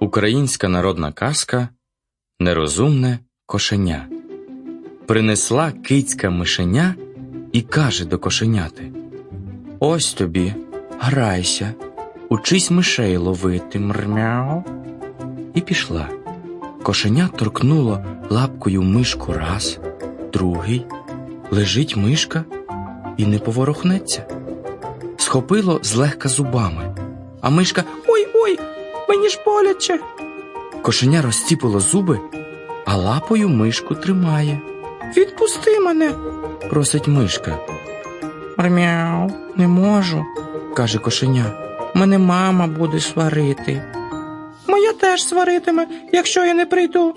Українська народна казка Нерозумне кошеня. Принесла кицька мишеня і каже до кошеняти: Ось тобі, грайся, учись мишей ловити, мрмяу. І пішла. Кошеня торкнуло лапкою мишку раз, другий. Лежить мишка і не поворухнеться. Схопило злегка зубами, а мишка Ой ой, мені ж боляче. Кошеня розціпило зуби, а лапою мишку тримає. Відпусти мене, просить мишка. Мрмяу, не можу, каже кошеня. Мене мама буде сварити. Моя теж сваритиме, якщо я не прийду.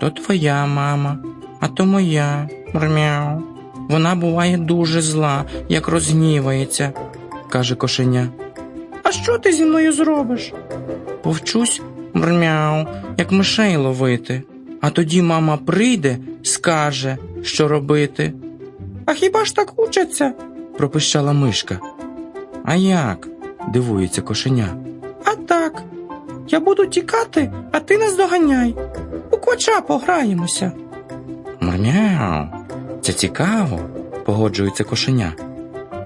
То твоя мама, а то моя, мрмяу. Вона буває дуже зла, як розгнівається, каже кошеня. А що ти зі мною зробиш? Повчусь, мрмяу, як мишей ловити. А тоді мама прийде, скаже, що робити. А хіба ж так учаться? пропищала мишка. А як? дивується кошеня. А так. Я буду тікати, а ти нас доганяй. У квача пограємося. Мрмяу, це цікаво, погоджується кошеня.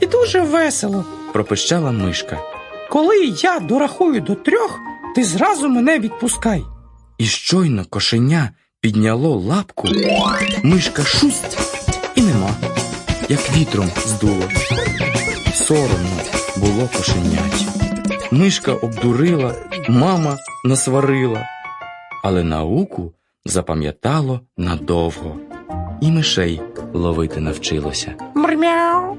І дуже весело, пропищала мишка. Коли я дорахую до трьох, ти зразу мене відпускай. І щойно кошеня підняло лапку, мишка шусть і нема, як вітром здуло. Соромно було кошеняті. Мишка обдурила, мама насварила, але науку запам'ятало надовго, і мишей ловити навчилося. Мрмяу.